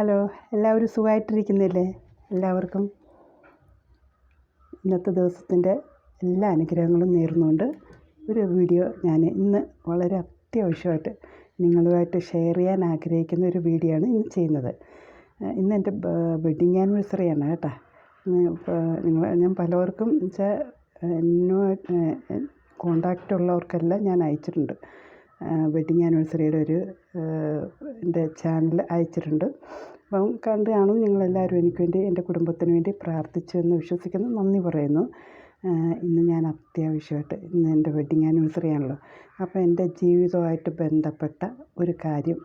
Hello എല്ലാവരും സുഖമായിട്ടിരിക്കുന്നില്ലേ? എല്ലാവർക്കും ഇന്നത്തെ ദിവസത്തിന്റെ എല്ലാ അനുഗ്രഹങ്ങളും നേർന്നുകൊണ്ട് ഒരു വീഡിയോ ഞാൻ ഇന്ന് വളരെ അത്യാവശ്യമായിട്ട് നിങ്ങളുമായിട്ട് ഷെയർ ചെയ്യാൻ ആഗ്രഹിക്കുന്ന ഒരു വീഡിയോ ആണ് ഇന്ന് ചെയ്യുന്നത്. ഇന്ന് എന്റെ വെഡ്ഡിങ് ആനിവേഴ്സറിയാണ് കേട്ടോ. നിങ്ങൾ ഞാൻ പലവർക്കും വെച്ചാൽ എന്നോ കോണ്ടാക്റ്റ് ഉള്ളവർക്കെല്ലാം ഞാൻ അയച്ചിട്ടുണ്ട്. വെഡ്ഡിങ് ആനിവേഴ്സറിയുടെ ഒരു എന്റെ ചാനൽ അയച്ചിട്ടുണ്ട്. അപ്പം കണ്ടാണ് കാണും നിങ്ങളെല്ലാവരും എനിക്ക് വേണ്ടി എന്റെ കുടുംബത്തിന് വേണ്ടി പ്രാർത്ഥിച്ചു എന്ന് വിശ്വസിക്കുന്നു. നന്ദി പറയുന്നു. ഇന്ന് ഞാൻ അത്യാവശ്യമായിട്ട് ഇന്ന് എന്റെ വെഡ്ഡിങ് ആനിവേഴ്സറി ആണല്ലോ. അപ്പോൾ എന്റെ ജീവിതവുമായിട്ട് ബന്ധപ്പെട്ട ഒരു കാര്യം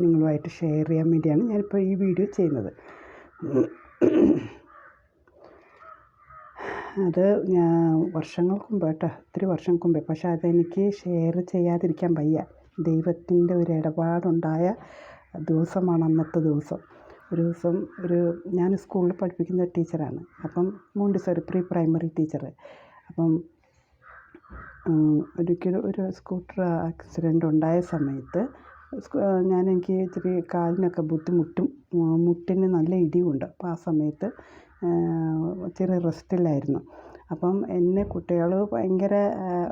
നിങ്ങളുമായിട്ട് ഷെയർ ചെയ്യാൻ വേണ്ടിയാണ് ഞാനിപ്പോൾ ഈ വീഡിയോ ചെയ്യുന്നത്. അത് ഞാൻ വർഷങ്ങൾക്ക് മുമ്പ് കേട്ടോ ഒത്തിരി വർഷങ്ങൾക്ക് മുമ്പേ. പക്ഷേ അതെനിക്ക് ഷെയർ ചെയ്യാതിരിക്കാൻ വയ്യ. ദൈവത്തിന്റെ ഒരു ഇടപാടുണ്ടായ ദിവസമാണ് അന്നത്തെ ദിവസം. ഒരു ദിവസം ഒരു ഞാൻ സ്കൂളിൽ പഠിപ്പിക്കുന്ന ടീച്ചറാണ്. അപ്പം മോണ്ടിസോറി പ്രീ പ്രൈമറി ടീച്ചറ്. അപ്പം ഒരിക്കലും ഒരു സ്കൂട്ടർ ആക്സിഡന്റ് ഉണ്ടായ സമയത്ത് ഞാൻ എനിക്ക് ഇച്ചിരി കാലിനൊക്കെ ബുദ്ധിമുട്ടും മുട്ടിന് നല്ല ഇടിവുണ്ട്. അപ്പോൾ ആ സമയത്ത് ചെറിയ റെസ്റ്റിലായിരുന്നു അപ്പം എന്നെ കുട്ടികൾ ഭയങ്കര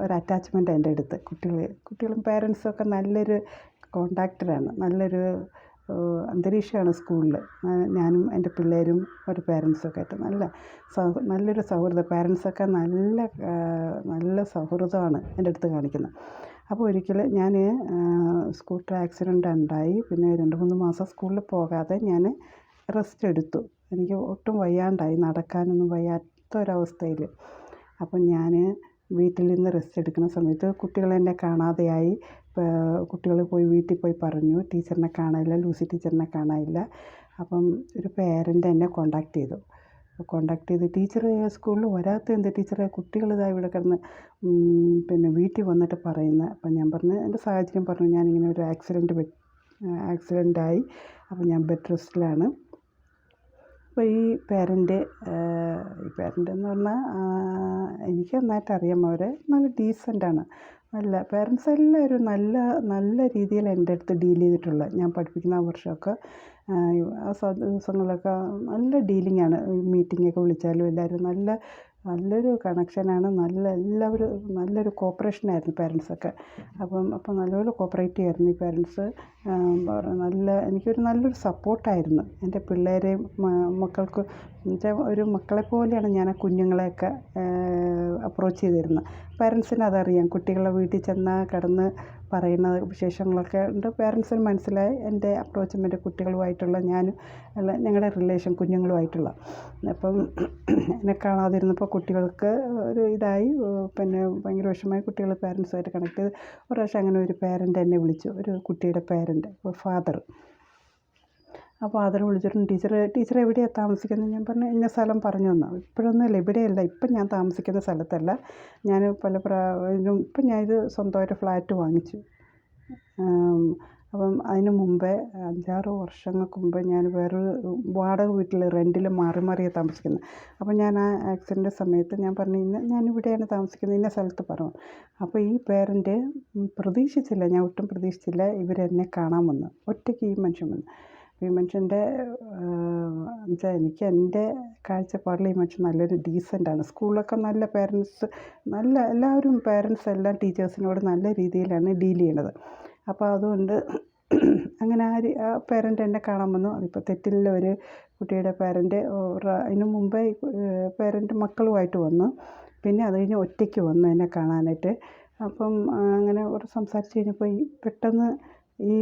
ഒരു അറ്റാച്ച്മെന്റ് എന്റെ അടുത്ത്. കുട്ടികൾ കുട്ടികളും പേരൻസും ഒക്കെ നല്ലൊരു കോണ്ടാക്റ്റഡാണ് നല്ലൊരു അന്തരീക്ഷമാണ് സ്കൂളിൽ ഞാനും എന്റെ പിള്ളേരും ഒരു പേരൻസൊക്കെ ആയിട്ട് നല്ല നല്ലൊരു സൗഹൃദം പേരൻസൊക്കെ നല്ല നല്ല സൗഹൃദമാണ് എന്റെ അടുത്ത് കാണിക്കുന്നത്. അപ്പോൾ ഒരിക്കൽ ഞാൻ സ്കൂട്ടർ ആക്സിഡന്റ് ഉണ്ടായി. പിന്നെ രണ്ട് മൂന്ന് മാസം സ്കൂളിൽ പോകാതെ ഞാൻ റെസ്റ്റ് എടുത്തു. എനിക്ക് ഒട്ടും വയ്യാണ്ടായി നടക്കാനൊന്നും വയ്യാത്ത ഒരവസ്ഥയിൽ അപ്പം ഞാൻ വീട്ടിൽ നിന്ന് റെസ്റ്റ് എടുക്കുന്ന സമയത്ത് കുട്ടികൾ എന്നെ കാണാതെയായി. കുട്ടികൾ പോയി വീട്ടിൽ പോയി പറഞ്ഞു. ടീച്ചറിനെ കാണാനില്ല ലൂസി ടീച്ചറിനെ കാണാനില്ല. അപ്പം ഒരു പേരന്റ് എന്നെ കോണ്ടാക്ട് ചെയ്തു. കോണ്ടാക്ട് ചെയ്ത് ടീച്ചർ സ്കൂളിൽ വരാത്ത എന്ത് ടീച്ചറെ? കുട്ടികൾ ഇതാ ഇവിടെ കിടന്ന് പിന്നെ വീട്ടിൽ വന്നിട്ട് പറയുന്നത് അപ്പം ഞാൻ പറഞ്ഞു എന്റെ സാഹചര്യം പറഞ്ഞു. ഞാനിങ്ങനെ ഒരു ആക്സിഡന്റ് ആക്സിഡന്റായി അപ്പം ഞാൻ ബെഡ് റെസ്റ്റിലാണ് അപ്പോൾ ഈ പേരന്റ് ഈ പേരന്റ് എന്ന് പറഞ്ഞാൽ എനിക്ക് നന്നായിട്ട് അറിയാം. അവരെ നല്ല ഡീസന്റാണ് നല്ല പേരൻസ് എല്ലാവരും നല്ല നല്ല രീതിയിൽ എന്റെ അടുത്ത് ഡീൽ ചെയ്തിട്ടുള്ള ഞാൻ പഠിപ്പിക്കുന്ന ആ വർഷമൊക്കെ ആ ദിവസങ്ങളിലൊക്കെ നല്ല ഡീലിങ്ങാണ് മീറ്റിങ്ങൊക്കെ വിളിച്ചാലും എല്ലാവരും നല്ല നല്ലൊരു കണക്ഷനാണ് നല്ല എല്ലാവരും നല്ലൊരു കോപ്പറേഷനായിരുന്നു പേരൻസൊക്കെ അപ്പം അപ്പം നല്ലപോലെ കോപ്പറേറ്റ് ചെയ്യായിരുന്നു ഈ പേരൻസ് നല്ല എനിക്കൊരു നല്ലൊരു സപ്പോർട്ടായിരുന്നു എന്റെ പിള്ളേരെയും മക്കൾക്ക് എന്നുവെച്ചാൽ ഒരു മക്കളെപ്പോലെയാണ് ഞാൻ ആ കുഞ്ഞുങ്ങളെയൊക്കെ അപ്രോച്ച് ചെയ്തിരുന്നത്. പേരൻസിന് അതറിയാം. കുട്ടികളെ വീട്ടിൽ ചെന്നാൽ കിടന്ന് പറയുന്ന വിശേഷങ്ങളൊക്കെ ഉണ്ട്. പേരൻസിന് മനസ്സിലായി എന്റെ അപ്രോച്ചും എന്റെ കുട്ടികളുമായിട്ടുള്ള ഞാനും അല്ല ഞങ്ങളുടെ റിലേഷൻ കുഞ്ഞുങ്ങളുമായിട്ടുള്ള. അപ്പം എന്നെ കാണാതിരുന്നപ്പോൾ കുട്ടികൾക്ക് ഒരു ഇതായി. പിന്നെ ഭയങ്കര വിഷമമായി കുട്ടികൾ പേരൻസുമായിട്ട് കണക്ട് ചെയ്ത്. ഒരു പ്രാവശ്യം അങ്ങനെ ഒരു പേരന്റ് എന്നെ വിളിച്ചു. ഒരു കുട്ടിയുടെ പേരന്റ് ഫാദർ ആ അതിൽ വിളിച്ചിട്ടുണ്ട് ടീച്ചർ ടീച്ചർ എവിടെയാണ് താമസിക്കുന്നത്? ഞാൻ പറഞ്ഞു ഇന്ന സ്ഥലം പറഞ്ഞു തന്നു. ഇപ്പോഴൊന്നുമില്ല ഇവിടെയല്ല ഇപ്പം ഞാൻ താമസിക്കുന്ന സ്ഥലത്തല്ല. ഞാൻ പല പ്രാവശ്യം ഇപ്പം ഞാനിത് സ്വന്തമായിട്ട് ഫ്ലാറ്റ് വാങ്ങിച്ചു. അപ്പം അതിന് മുമ്പേ അഞ്ചാറ് വർഷങ്ങൾക്ക് മുമ്പ് ഞാൻ വേറൊരു വാടക വീട്ടിൽ റെന്റിൽ മാറി മാറിയാണ് താമസിക്കുന്നത്. അപ്പം ഞാൻ ആ ആക്സിഡന്റ് സമയത്ത് ഞാൻ പറഞ്ഞു ഇന്ന ഞാനിവിടെയാണ് താമസിക്കുന്നത് ഇന്ന സ്ഥലത്ത് പറഞ്ഞു അപ്പോൾ ഈ പേരന്റ് പ്രതീക്ഷിച്ചില്ല ഞാൻ ഒട്ടും പ്രതീക്ഷിച്ചില്ല ഇവരെന്നെ കാണാൻ വന്നു. ഒറ്റയ്ക്ക് ഈ മനുഷ്യൻ വന്നു. ഈ മനുഷ്യന്റെ എന്നുവെച്ചാൽ എനിക്ക് എന്റെ കാഴ്ചപ്പാടിൽ ഈ മനുഷ്യൻ നല്ലൊരു ഡീസന്റാണ് സ്കൂളിലൊക്കെ നല്ല പേരൻസ് നല്ല എല്ലാവരും പേരൻസ് എല്ലാം ടീച്ചേഴ്സിനോട് നല്ല രീതിയിലാണ് ഡീൽ ചെയ്യണത്. അപ്പോൾ അതുകൊണ്ട് അങ്ങനെ ആ ആ പേരന്റ് എന്നെ കാണാൻ വന്നു. അതിപ്പോൾ തെറ്റില്ല ഒരു കുട്ടിയുടെ പേരന്റ് അതിന് മുമ്പേ പേരന്റ് മക്കളുമായിട്ട് വന്നു. പിന്നെ അത് കഴിഞ്ഞ് ഒറ്റയ്ക്ക് വന്നു എന്നെ കാണാനായിട്ട്. അപ്പം അങ്ങനെ ഒരു സംസാരിച്ച് കഴിഞ്ഞപ്പോൾ ഈ പെട്ടെന്ന് ഈ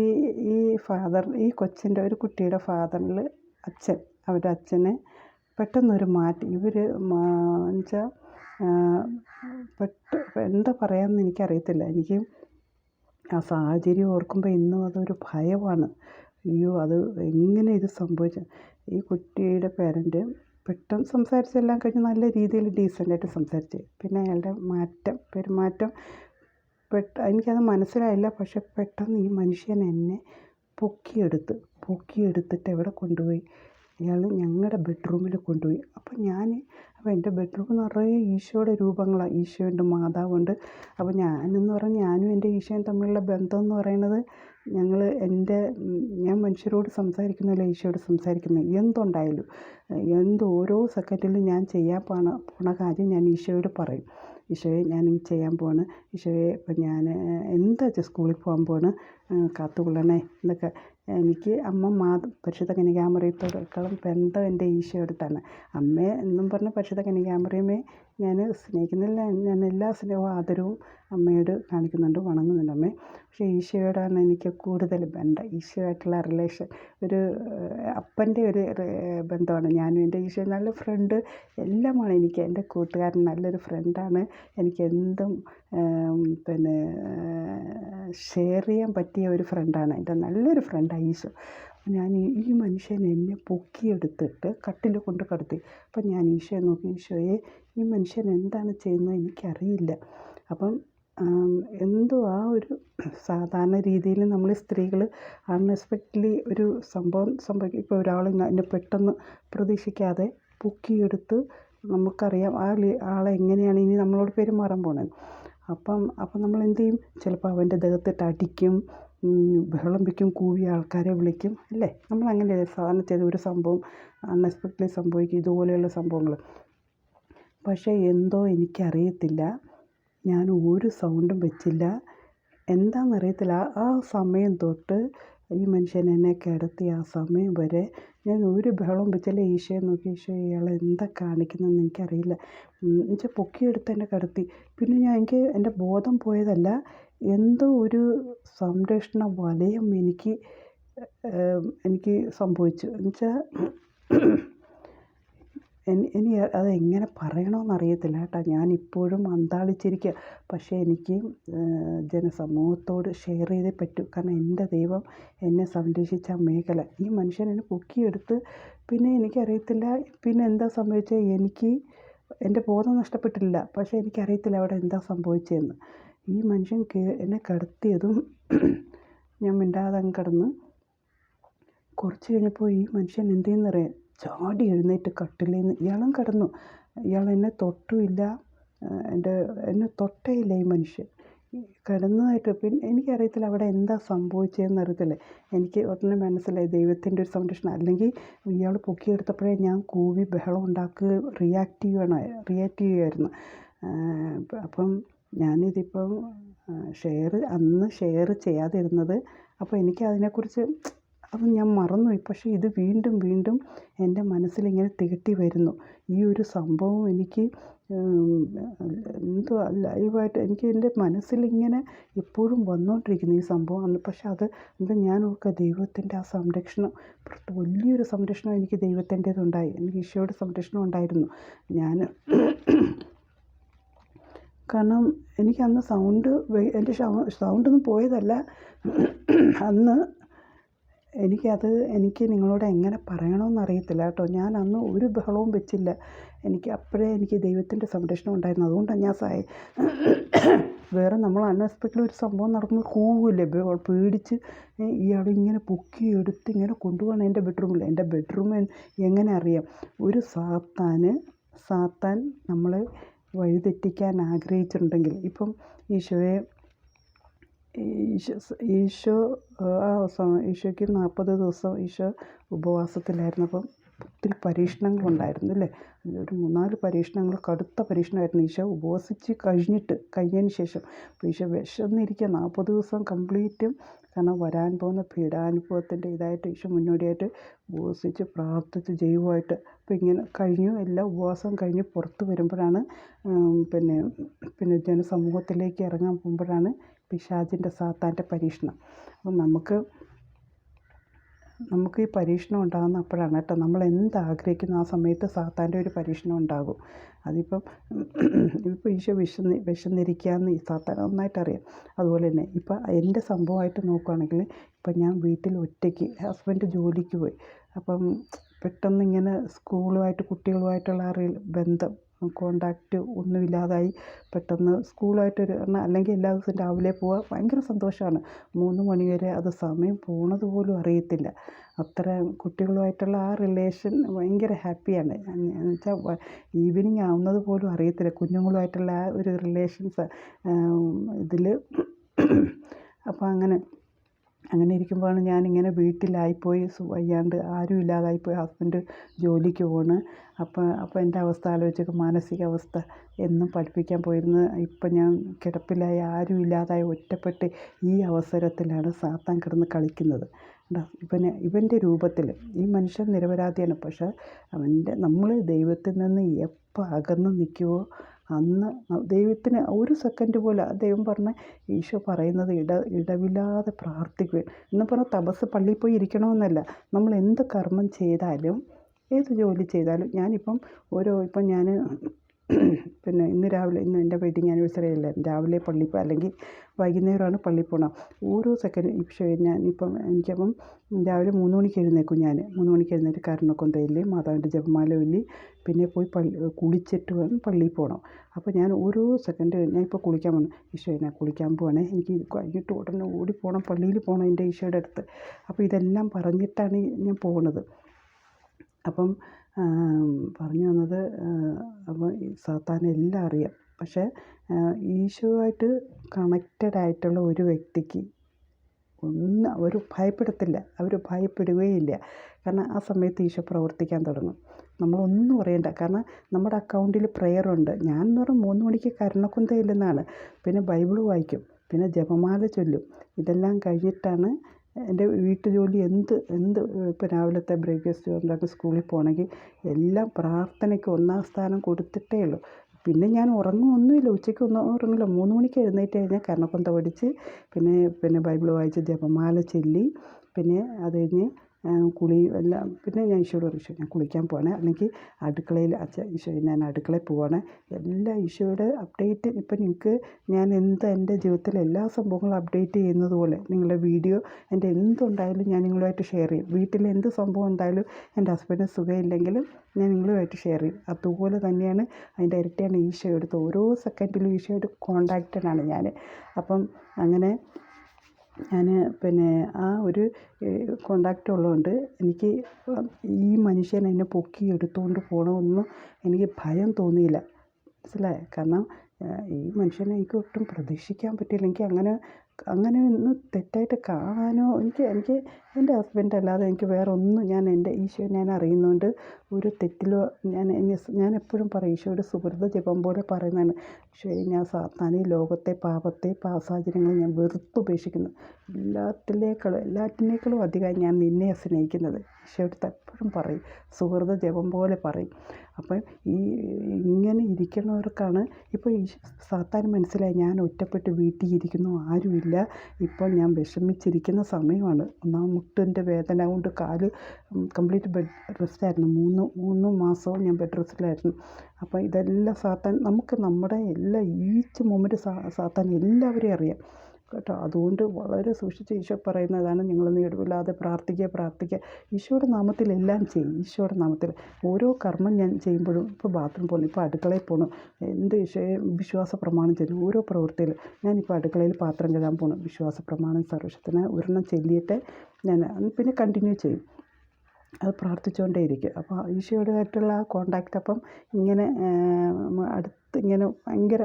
ഈ ഫാദർ ഈ കൊച്ചിന്റെ ഒരു കുട്ടിയുടെ ഫാദറിൽ അച്ഛൻ അവരുടെ അച്ഛന് പെട്ടെന്നൊരു മാറ്റം. ഇവർ എന്നുവെച്ചാൽ പെട്ട എന്താ പറയാമെന്ന് എനിക്കറിയത്തില്ല. എനിക്ക് ആ സാഹചര്യം ഓർക്കുമ്പോൾ ഇന്നും അതൊരു ഭയമാണ്. അയ്യോ അത് എങ്ങനെ ഇത് സംഭവിച്ചു? ഈ കുട്ടിയുടെ പേരന്റ് പെട്ടെന്ന് സംസാരിച്ചെല്ലാം കഴിഞ്ഞ് നല്ല രീതിയിൽ ഡീസന്റായിട്ട് സംസാരിച്ച്. പിന്നെ അയാളുടെ മാറ്റം പെരുമാറ്റം പെട്ട എനിക്കത് മനസ്സിലായില്ല. പക്ഷെ പെട്ടെന്ന് ഈ മനുഷ്യൻ എന്നെ പൊക്കിയെടുത്ത് പൊക്കിയെടുത്തിട്ട് എവിടെ കൊണ്ടുപോയി? അയാൾ ഞങ്ങളുടെ ബെഡ്റൂമിൽ കൊണ്ടുപോയി. അപ്പോൾ ഞാൻ അപ്പോൾ എന്റെ ബെഡ്റൂം നിറയെ ഈശോയുടെ രൂപങ്ങളാണ് ഈശോയുണ്ട് മാതാവുണ്ട്. അപ്പോൾ ഞാനെന്ന് പറഞ്ഞാൽ ഞാനും എന്റെ ഈശോയും തമ്മിലുള്ള ബന്ധം എന്ന് പറയുന്നത് ഞങ്ങൾ എന്റെ ഞാൻ മനുഷ്യരോട് സംസാരിക്കുന്നില്ല ഈശോയോട് സംസാരിക്കുന്നത്. എന്തുണ്ടായാലും എന്ത് ഓരോ സെക്കൻഡിലും ഞാൻ ചെയ്യാൻ പോണ പോണ കാര്യം ഞാൻ ഈശോയോട് പറയും. ഈശോയെ ഞാൻ ഈ ചെയ്യാൻ പോവാണ്. ഈശോയെ ഇപ്പം ഞാൻ എന്താ വെച്ചാൽ സ്കൂളിൽ പോകാൻ പോവാണ്? കാത്തുകൊള്ളണേ. എന്നൊക്കെ എനിക്ക് അമ്മ മാത പരിശുദ്ധ കന്യകാമറിയത്തോടേക്കാളും ബന്ധം എന്റെ ഈശോയോടത്താണ് അമ്മയെ എന്നും പറഞ്ഞ് പരിശുദ്ധ കന്യകാമറിയമ്മയെ ഞാൻ സ്നേഹിക്കുന്നില്ല. ഞാൻ എല്ലാ സ്നേഹവും ആദരവും അമ്മയോട് കാണിക്കുന്നുണ്ട് വണങ്ങുന്നുണ്ട് അമ്മേ. പക്ഷേ ഈശോയോടാണ് എനിക്ക് കൂടുതൽ ബന്ധം. ഈശോയായിട്ടുള്ള റിലേഷൻ ഒരു അപ്പന്റെ ഒരു ബന്ധമാണ്. ഞാനും എന്റെ ഈശോ നല്ല ഫ്രണ്ട് എല്ലാമാണ് എനിക്ക്. എന്റെ കൂട്ടുകാരൻ നല്ലൊരു ഫ്രണ്ടാണ് എനിക്ക് എന്തും പിന്നെ ഷെയർ ചെയ്യാൻ പറ്റിയ ഒരു ഫ്രണ്ടാണ് എന്റെ നല്ലൊരു ഫ്രണ്ടാണ് ഈശോ. ഞാൻ ഈ മനുഷ്യൻ എന്നെ പൊക്കിയെടുത്തിട്ട് കട്ടിൽ കൊണ്ട് കിടത്തി. അപ്പം ഞാൻ ഈശോയെ നോക്കി ഈശോയെ ഈ മനുഷ്യൻ എന്താണ് ചെയ്യുന്നത് എനിക്കറിയില്ല. അപ്പം എന്തോ ആ ഒരു സാധാരണ രീതിയിൽ നമ്മൾ സ്ത്രീകൾ അൺഎക്സ്പെക്റ്റഡ്ലി ഒരു സംഭവം സംഭവിക്കും. ഇപ്പോൾ ഒരാൾ എന്നെ പെട്ടെന്ന് പ്രതീക്ഷിക്കാതെ പൊക്കിയെടുത്ത് നമുക്കറിയാം ആ ആളെങ്ങനെയാണ് ഇനി നമ്മളോട് പെരുമാറാൻ പോണത്. അപ്പം അപ്പം നമ്മൾ എന്ത് ചെയ്യും? ചിലപ്പോൾ അവന്റെ ദേഹത്തിട്ട് അടിക്കും. ബഹളം വയ്ക്കും കൂവി ആൾക്കാരെ വിളിക്കും അല്ലേ? നമ്മൾ അങ്ങനെ സാധാരണ ചെയ്ത ഒരു സംഭവം അൺഎക്സ്പെക്റ്റഡ്ലി സംഭവിക്കും ഇതുപോലെയുള്ള സംഭവങ്ങൾ. പക്ഷേ എന്തോ എനിക്കറിയത്തില്ല. ഞാൻ ഒരു സൗണ്ടും വെച്ചില്ല. എന്താണെന്നറിയത്തില്ല ആ സമയം തൊട്ട് ഈ മനുഷ്യൻ എന്നെ കിടത്തി ആ സമയം വരെ ഞാൻ ഒരു ബഹളവും വെച്ചില്ല? ഈശോയെ നോക്കി ഈശോ ഇയാൾ എന്താ കാണിക്കുന്നതെന്ന് എനിക്കറിയില്ല. എന്നുവെച്ചാൽ പൊക്കിയെടുത്ത് എന്നെ കിടത്തി. പിന്നെ ഞാൻ എനിക്ക് എന്റെ ബോധം പോയതല്ല. എന്തോ ഒരു സംരക്ഷണ വലയം എനിക്ക് എനിക്ക് സംഭവിച്ചു. എന്നുവെച്ചാൽ ഇനി അതെങ്ങനെ പറയണമെന്നറിയത്തില്ല കേട്ടോ. ഞാനിപ്പോഴും അന്താളിച്ചിരിക്കുക പക്ഷേ എനിക്ക് ജനസമൂഹത്തോട് ഷെയർ ചെയ്തേ പറ്റൂ. കാരണം എന്റെ ദൈവം എന്നെ സംരക്ഷിച്ച മേഖല. ഈ മനുഷ്യൻ എന്നെ പൊക്കിയെടുത്ത് പിന്നെ എനിക്കറിയത്തില്ല. പിന്നെ എന്താ സംഭവിച്ചത് എനിക്ക് എന്റെ ബോധം നഷ്ടപ്പെട്ടില്ല പക്ഷേ എനിക്കറിയത്തില്ല അവിടെ എന്താ സംഭവിച്ചതെന്ന് ഈ മനുഷ്യൻ എന്നെ കിടത്തിയതും ഞാൻ മിണ്ടാതെ അങ്ങ് കിടന്ന് കുറച്ച് കഴിഞ്ഞപ്പോൾ ഈ മനുഷ്യൻ എന്ത് ചെയ്യുന്നറിയാൻ ചാടി എഴുന്നേറ്റ് കട്ടിലിൽ ഇയാളും കിടന്നു. ഇയാൾ എന്നെ തൊട്ടുമില്ല. എന്റെ എന്നെ തൊട്ടേയില്ല ഈ മനുഷ്യൻ. കിടന്നതായിട്ട് പിന്നെ എനിക്കറിയത്തില്ല അവിടെ എന്താ സംഭവിച്ചതെന്ന് അറിയത്തില്ല. എനിക്ക് ഉടനെ മനസ്സിലായി. ദൈവത്തിന്റെ ഒരു സംരക്ഷണം. അല്ലെങ്കിൽ ഇയാൾ പൊക്കിയെടുത്തപ്പോഴേ ഞാൻ കൂവി ബഹളം ഉണ്ടാക്കുക റിയാക്റ്റ് ചെയ്യുകയാണ് റിയാക്റ്റ് ചെയ്യുമായിരുന്നു അപ്പം ഞാനിതിപ്പം ഷെയർ അന്ന് ഷെയർ ചെയ്യാതിരുന്നത് അപ്പോൾ എനിക്ക് അതിനെക്കുറിച്ച് അത് ഞാൻ മറന്നുപോയി. പക്ഷേ ഇത് വീണ്ടും വീണ്ടും എന്റെ മനസ്സിലിങ്ങനെ തികട്ടി വരുന്നു. ഈ ഒരു സംഭവം എനിക്ക് എന്തോ ലൈവായിട്ട് എനിക്ക് എന്റെ മനസ്സിലിങ്ങനെ എപ്പോഴും വന്നുകൊണ്ടിരിക്കുന്നു ഈ സംഭവം. അന്ന് പക്ഷെ അത് എന്താ ഞാൻ ഓർക്കുക ദൈവത്തിന്റെ ആ സംരക്ഷണം വലിയൊരു സംരക്ഷണം എനിക്ക് ദൈവത്തിന്റേതുണ്ടായി. എനിക്ക് ഈശോയുടെ സംരക്ഷണം ഉണ്ടായിരുന്നു. ഞാൻ കാരണം എനിക്ക് അന്ന് സൗണ്ട് എന്റെ സൗണ്ടൊന്നും പോയതല്ല. അന്ന് എനിക്കത് എനിക്ക് നിങ്ങളോട് എങ്ങനെ പറയണമെന്ന് അറിയത്തില്ല കേട്ടോ. ഞാൻ അന്ന് ഒരു ബഹളവും വെച്ചില്ല. എനിക്ക് അപ്പോഴേ എനിക്ക് ദൈവത്തിന്റെ സംരക്ഷണം ഉണ്ടായിരുന്നു. അതുകൊണ്ടാണ് ഞാൻ സായി വേറെ നമ്മൾ അൺഎക്സ്പെക്റ്റഡ് ഒരു സംഭവം നടക്കുമ്പോൾ കൂവില്ലേ? പേടിച്ച് ഇയാൾ ഇങ്ങനെ പൊക്കി എടുത്ത് ഇങ്ങനെ കൊണ്ടുപോകണം എന്റെ ബെഡ്റൂമിൽ. എന്റെ ബെഡ്റൂം എങ്ങനെ അറിയാം? ഒരു സാത്താൻ സാത്താൻ നമ്മളെ വഴിതെറ്റിക്കാൻ ആഗ്രഹിച്ചിട്ടുണ്ടെങ്കിൽ ഇപ്പം ഈശോയെ ഈശോ ഈശോ ആ ഈശോയ്ക്ക് നാൽപ്പത് ദിവസം ഈശോ ഉപവാസത്തിലായിരുന്നു. അപ്പം ഒത്തിരി പരീക്ഷണങ്ങളുണ്ടായിരുന്നു അല്ലേ ഒരു മൂന്നാൽ പരീക്ഷണങ്ങൾ കടുത്ത പരീക്ഷണമായിരുന്നു. ഈശോ ഉപവസിച്ച് കഴിഞ്ഞിട്ട് കഴിഞ്ഞതിന് ശേഷം. അപ്പോൾ ഈശോ വിശന്നിരിക്കുക നാൽപ്പത് ദിവസം കംപ്ലീറ്റും. കാരണം വരാൻ പോകുന്ന പീഡാനുഭവത്തിന്റെ ഇതായിട്ട് ഈശോ മുന്നോടിയായിട്ട് ഉപവസിച്ച് പ്രാർത്ഥിച്ച് ജൈവമായിട്ട് അപ്പോൾ ഇങ്ങനെ കഴിഞ്ഞു. എല്ലാ ഉപവാസം കഴിഞ്ഞ് പുറത്ത് വരുമ്പോഴാണ് പിന്നെ പിന്നെ ജനസമൂഹത്തിലേക്ക് ഇറങ്ങാൻ പോകുമ്പോഴാണ് പിശാചിന്റെ സാത്താന്റെ പരീക്ഷണം. അപ്പം നമുക്ക് നമുക്ക് ഈ പരീക്ഷണം ഉണ്ടാകുന്ന അപ്പോഴാണ് കേട്ടോ. നമ്മൾ എന്ത് ആഗ്രഹിക്കുന്നു ആ സമയത്ത് സാത്താന്റെ ഒരു പരീക്ഷണം ഉണ്ടാകും. അതിപ്പം ഇപ്പോൾ ഈശോ വിശന്ന് വിശന്നിരിക്കുകയെന്ന് സാത്താൻ. നന്നായിട്ട് അറിയാം അതുപോലെ തന്നെ ഇപ്പം എന്റെ സംഭവമായിട്ട് നോക്കുകയാണെങ്കിൽ ഇപ്പം ഞാൻ വീട്ടിൽ ഒറ്റയ്ക്ക് ഹസ്ബൻഡ് ജോലിക്ക് പോയി. അപ്പം പെട്ടെന്ന് ഇങ്ങനെ സ്കൂളുമായിട്ട് കുട്ടികളുമായിട്ടുള്ള ആ ബന്ധം കോണ്ടാക്റ്റ് ഒന്നുമില്ലാതായി. പെട്ടെന്ന് സ്കൂളായിട്ടൊരു അല്ലെങ്കിൽ എല്ലാ ദിവസവും രാവിലെ പോവുക ഭയങ്കര സന്തോഷമാണ്. മൂന്ന് മണി വരെ അത് സമയം പോണത് പോലും അറിയത്തില്ല. അത്ര കുട്ടികളുമായിട്ടുള്ള ആ റിലേഷൻ ഭയങ്കര ഹാപ്പിയാണ് എന്നുവെച്ചാൽ ഈവനിങ് ആവുന്നത് പോലും അറിയത്തില്ല. കുഞ്ഞുങ്ങളുമായിട്ടുള്ള ആ ഒരു റിലേഷൻസ് ഇതിൽ അപ്പോൾ അങ്ങനെ അങ്ങനെ ഇരിക്കുമ്പോഴാണ് ഞാനിങ്ങനെ വീട്ടിലായിപ്പോയി വയ്യാണ്ട് ആരും ഇല്ലാതായിപ്പോയി ഹസ്ബൻഡ് ജോലിക്ക് പോണ്. അപ്പോൾ അപ്പോൾ എന്റെ അവസ്ഥ ആലോചിച്ചൊക്കെ മാനസികാവസ്ഥ എന്നും പഠിപ്പിക്കാൻ പോയിരുന്നു. ഇപ്പം ഞാൻ കിടപ്പിലായി ആരും ഇല്ലാതായി ഒറ്റപ്പെട്ട് ഈ അവസരത്തിലാണ് സാത്താൻ കിടന്ന് കളിക്കുന്നത്. ഇവന് ഇവന്റെ രൂപത്തിൽ ഈ മനുഷ്യൻ നിരപരാധിയാണ്. പക്ഷേ അവന്റെ നമ്മൾ ദൈവത്തിൽ നിന്ന് എപ്പോൾ അകന്ന് നിൽക്കുമോ അന്ന് ദൈവത്തിന് ഒരു സെക്കൻഡ് പോലെ ദൈവം പറഞ്ഞ ഈശോ പറയുന്നത് ഇട ഇടവില്ലാതെ പ്രാർത്ഥിക്കുക എന്ന് പറഞ്ഞാൽ തപസ് പള്ളിയിൽ പോയി ഇരിക്കണമെന്നല്ല. നമ്മൾ എന്ത് കർമ്മം ചെയ്താലും ഏത് ജോലി ചെയ്താലും ഞാനിപ്പം ഓരോ ഇപ്പം ഞാൻ പിന്നെ ഇന്ന് രാവിലെ ഇന്ന് എന്റെ വെഡിങ് ആനിവേഴ്സറി അല്ലേ? രാവിലെ പള്ളി അല്ലെങ്കിൽ വൈകുന്നേരമാണ് പള്ളി പോകണം ഓരോ സെക്കൻഡ് ഇപ്പോൾ ഞാനിപ്പം എനിക്കപ്പം രാവിലെ മൂന്ന് മണിക്ക് എഴുന്നേൽക്കും ഞാൻ. മൂന്ന് മണിക്ക് എഴുന്നേറ്റ് കരുണക്കൊന്ത ചൊല്ലി മാതാവിന്റെ ജപമാല പിന്നെ പോയി പള്ളി കുളിച്ചിട്ട് വേണം പള്ളിയിൽ പോകണം അപ്പോൾ ഞാൻ ഓരോ സെക്കൻഡ് ഞാൻ ഇപ്പോൾ കുളിക്കാൻ പോകണം ഈശോയെ ഞാൻ കുളിക്കാൻ പോവാണേ. എനിക്ക് കഴിഞ്ഞിട്ട് ഉടനെ ഓടി പോകണം പള്ളിയിൽ പോകണം എന്റെ ഈശോയുടെ അടുത്ത്. അപ്പോൾ ഇതെല്ലാം പറഞ്ഞിട്ടാണ് ഞാൻ പോകുന്നത് അപ്പം പറഞ്ഞു വന്നത് അപ്പോൾ സാത്താൻ എല്ലാം അറിയാം. പക്ഷേ ഈശോയുമായിട്ട് കണക്റ്റഡ് ആയിട്ടുള്ള ഒരു വ്യക്തിക്ക് ഒന്ന് അവർ ഭയപ്പെടത്തില്ല. അവർ ഭയപ്പെടുകയില്ല. കാരണം ആ സമയത്ത് ഈശോ പ്രവർത്തിക്കാൻ തുടങ്ങും. നമ്മളൊന്നും അറിയണ്ട. കാരണം നമ്മുടെ അക്കൗണ്ടിൽ ഉണ്ട്. ഞാൻ എന്ന് പറഞ്ഞാൽ മൂന്ന് മണിക്ക് കരുണക്കുന്ത ചെല്ലുന്നതാണ് പിന്നെ ബൈബിൾ വായിക്കും. പിന്നെ ജപമാല ചൊല്ലും. ഇതെല്ലാം കഴിഞ്ഞിട്ടാണ് എന്റെ വീട്ടു ജോലി എന്ത് എന്ത് ഇപ്പോൾ രാവിലത്തെ ബ്രേക്ക്ഫാസ്റ്റ് ഉണ്ടാക്കി സ്കൂളിൽ പോകണമെങ്കിൽ എല്ലാം പ്രാർത്ഥനയ്ക്ക് ഒന്നാം സ്ഥാനം കൊടുത്തിട്ടേ ഉള്ളൂ. പിന്നെ ഞാൻ ഉറങ്ങുമൊന്നുമില്ല ഉച്ചയ്ക്ക് ഒന്നും ഉറങ്ങില്ല. മൂന്ന് മണിക്ക് എഴുന്നേറ്റ് കഴിഞ്ഞാൽ കർണക്കൊന്ത പഠിച്ച് പിന്നെ പിന്നെ ബൈബിൾ വായിച്ച് ജപമാല ചൊല്ലി. പിന്നെ അത് കഴിഞ്ഞ് കുളി എല്ലാം പിന്നെ ഞാൻ ഈശോയോട് ഈശോ ഞാൻ കുളിക്കാൻ പോവാണ്. അല്ലെങ്കിൽ അടുക്കളയിൽ അച്ഛ ഈശോ ഞാൻ അടുക്കളയിൽ പോവാണ്. എല്ലാ ഈശോയുടെ അപ്ഡേറ്റ് ഇപ്പം നിങ്ങൾക്ക് ഞാൻ എന്ത് എന്റെ ജീവിതത്തിലെ എല്ലാ സംഭവങ്ങളും അപ്ഡേറ്റ് ചെയ്യുന്നത് പോലെ നിങ്ങളുടെ വീഡിയോ എന്റെ എന്തുണ്ടായാലും ഞാൻ നിങ്ങളുമായിട്ട് ഷെയർ ചെയ്യും. വീട്ടിൽ എന്ത് സംഭവം ഉണ്ടായാലും എന്റെ ഹസ്ബൻഡിന് സുഖമില്ലെങ്കിലും ഞാൻ നിങ്ങളുമായിട്ട് ഷെയർ ചെയ്യും. അതുപോലെ തന്നെയാണ് അതിന്റെ ഇരട്ടിയാണ് ഈശോ എടുത്ത് ഓരോ സെക്കൻഡിലും ഈശോയുടെ കോണ്ടാക്റ്റഡാണ് ഞാൻ. അപ്പം അങ്ങനെ ഞാൻ പിന്നെ ആ ഒരു കോണ്ടാക്റ്റ് ഉള്ളതുകൊണ്ട് എനിക്ക് ഈ മനുഷ്യൻ എന്നെ പൊക്കി എടുത്തുകൊണ്ട് പോകണമെന്നും എനിക്ക് ഭയം തോന്നിയില്ല. മനസ്സിലായോ? കാരണം ഈ മനുഷ്യനെ എനിക്ക് ഒട്ടും പ്രതീക്ഷിക്കാൻ പറ്റിയില്ല. എനിക്ക് അങ്ങനെ അങ്ങനെ ഒന്ന് തെറ്റായിട്ട് കാണാനോ എനിക്ക് എനിക്ക് എന്റെ ഹസ്ബൻഡ് അല്ലാതെ എനിക്ക് വേറെ ഒന്നും ഞാൻ എന്റെ ഈശോ ഞാൻ അറിയുന്നതുകൊണ്ട് ഒരു തെറ്റിലോ ഞാൻ ഞാൻ എപ്പോഴും പറയും ഈശോയുടെ സുഹൃത ജപം പോലെ പറയുന്നതാണ്. ഈശോയെ ഞാൻ സാത്താനെ ലോകത്തെ പാപത്തെ സാഹചര്യങ്ങളെ ഞാൻ വെറുത്തുപേക്ഷിക്കുന്നു എല്ലാത്തിലേക്കാളും എല്ലാറ്റിനേക്കാളും അധികം ഞാൻ നിന്നെ സ്നേഹിക്കുന്നത്. ഈശോയുടെ എപ്പോഴും പറയും സുഹൃത ജപം പോലെ പറയും. അപ്പം ഈ ഇങ്ങനെ ഇരിക്കുന്നവർക്കാണ് ഇപ്പോൾ സാത്താൻ മനസ്സിലായി ഞാൻ ഒറ്റപ്പെട്ട് വീട്ടിൽ ഇരിക്കുന്നു ആരുമില്ല. ഇപ്പോൾ ഞാൻ വിഷമിച്ചിരിക്കുന്ന സമയമാണ്. ഒന്നാം മുട്ടിന്റെ വേദന കൊണ്ട് കാൽ കംപ്ലീറ്റ് ബെഡ് റെസ്റ്റായിരുന്നു മൂന്ന് മൂന്ന് മാസവും ഞാൻ ബെഡ് റെസ്റ്റിലായിരുന്നു അപ്പോൾ ഇതെല്ലാം സാത്താൻ നമുക്ക് നമ്മുടെ എല്ലാ ഈച്ച് മൊമെന്റ് സാത്താൻ എല്ലാവരെയും അറിയാം. കേട്ടോ. അതുകൊണ്ട് വളരെ സൂക്ഷിച്ച് ഈശോ പറയുന്നതാണ് നിങ്ങൾ ഇടവില്ലാതെ പ്രാർത്ഥിക്കുക പ്രാർത്ഥിക്കുക. ഈശോയുടെ നാമത്തിൽ എല്ലാം ചെയ്യും. ഈശോയുടെ നാമത്തിൽ ഓരോ കർമ്മം ഞാൻ ചെയ്യുമ്പോഴും ഇപ്പോൾ ബാത്റൂം പോകണം ഇപ്പോൾ അടുക്കളയിൽ പോകണം എന്ത് ഈശോയെ വിശ്വാസ പ്രമാണം ചെയ്യും ഓരോ പ്രവൃത്തിയിൽ ഞാനിപ്പോൾ അടുക്കളയിൽ പാത്രം കഴുകാൻ പോകണം വിശ്വാസ പ്രമാണം സർവശത്തിന് ഒരെണ്ണം ചൊല്ലിയിട്ട് ഞാൻ പിന്നെ കണ്ടിന്യൂ ചെയ്യും. അത് പ്രാർത്ഥിച്ചുകൊണ്ടേ ഇരിക്കും അപ്പോൾ ഈശോയുമായിട്ടുള്ള ആ കോണ്ടാക്റ്റ് അപ്പം ഇങ്ങനെ അടുത്ത് ഇങ്ങനെ ഭയങ്കര